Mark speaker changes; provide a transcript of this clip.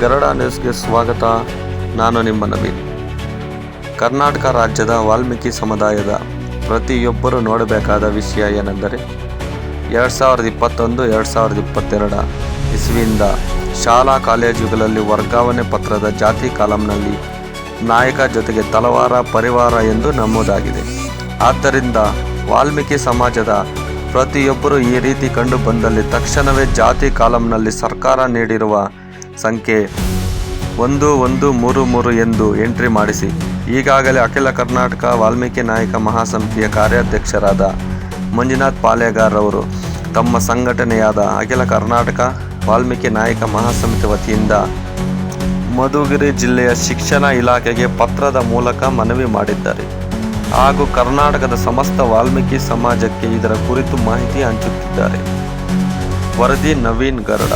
Speaker 1: ಗರುಡ ನ್ಯೂಸ್ಗೆ ಸ್ವಾಗತ. ನಾನು ನಿಮ್ಮ ನವೀನ್. ಕರ್ನಾಟಕ ರಾಜ್ಯದ ವಾಲ್ಮೀಕಿ ಸಮುದಾಯದ ಪ್ರತಿಯೊಬ್ಬರೂ ನೋಡಬೇಕಾದ ವಿಷಯ ಏನೆಂದರೆ, ಎರಡು ಸಾವಿರದ ಇಪ್ಪತ್ತೊಂದು, ಎರಡು ಸಾವಿರದ ಇಪ್ಪತ್ತೆರಡ ಇಸ್ವಿಯಿಂದ ಶಾಲಾ ಕಾಲೇಜುಗಳಲ್ಲಿ ವರ್ಗಾವಣೆ ಪತ್ರದ ಜಾತಿ ಕಾಲಂನಲ್ಲಿ ನಾಯಕ ಜೊತೆಗೆ ತಲವಾರ ಪರಿವಾರ ಎಂದು ನಮೂದಾಗಿದೆ. ಆದ್ದರಿಂದ ವಾಲ್ಮೀಕಿ ಸಮಾಜದ ಪ್ರತಿಯೊಬ್ಬರೂ ಈ ರೀತಿ ಕಂಡು ಬಂದಲ್ಲಿ ತಕ್ಷಣವೇ ಜಾತಿ ಕಾಲಂನಲ್ಲಿ ಸರ್ಕಾರ ನೀಡಿರುವ ಸಂಖ್ಯೆ ಒಂದು ಒಂದು ಮೂರು ಮೂರು ಎಂದು ಎಂಟ್ರಿ ಮಾಡಿಸಿ. ಈಗಾಗಲೇ ಅಖಿಲ ಕರ್ನಾಟಕ ವಾಲ್ಮೀಕಿ ನಾಯಕ ಮಹಾಸಮಿತಿಯ ಕಾರ್ಯಾಧ್ಯಕ್ಷರಾದ ಮಂಜುನಾಥ್ ಪಾಲೆಗಾರ್ ಅವರು ತಮ್ಮ ಸಂಘಟನೆಯಾದ ಅಖಿಲ ಕರ್ನಾಟಕ ವಾಲ್ಮೀಕಿ ನಾಯಕ ಮಹಾಸಮಿತಿ ವತಿಯಿಂದ ಮಧುಗಿರಿ ಜಿಲ್ಲೆಯ ಶಿಕ್ಷಣ ಇಲಾಖೆಗೆ ಪತ್ರದ ಮೂಲಕ ಮನವಿ ಮಾಡಿದ್ದಾರೆ. ಹಾಗೂ ಕರ್ನಾಟಕದ ಸಮಸ್ತ ವಾಲ್ಮೀಕಿ ಸಮಾಜಕ್ಕೆ ಇದರ ಕುರಿತು ಮಾಹಿತಿ ಹಂಚುತ್ತಿದ್ದಾರೆ. ವರದಿ ನವೀನ್ ಗರುಡ.